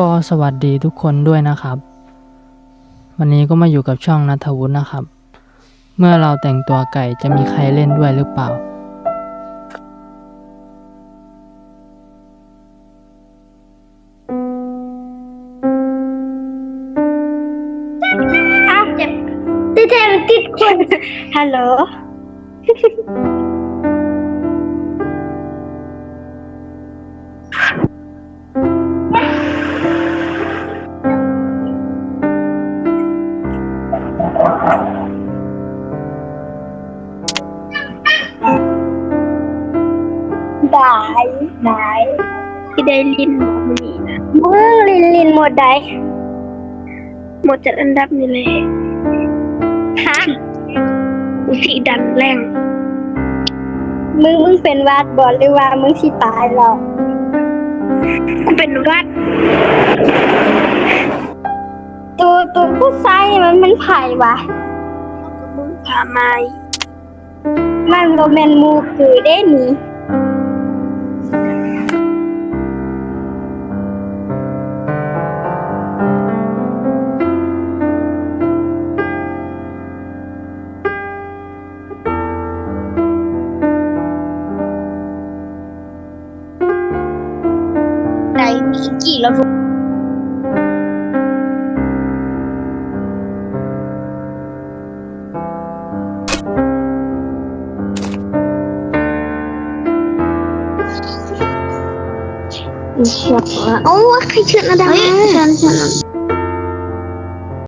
ก็สวัสดีทุกคนด้วยนะครับ วันนี้ก็มาอยู่กับช่องนัทวุฒินะครับ เมื่อเราแต่งตัวไก่จะมีใครเล่นด้วยหรือเปล่าอ้าวจะติดแทนติดคนฮัลโหล ได้ได้ที่ได้ลินมันนี่นะมึงลินลินหมดได้หมดจัดอันดับนี่เลยฮะกูสีดันแรง มึงมึงเป็นวาดบอลหรือว่ามึงที่ตายหรอกกูเป็นวัดตัวตัว ผู้ชายมันมันไผ่วะมึงพาไม้มันโรแมนหมูคือได้หนีไก่มีกี่แล้วทุก โอ้ใครเ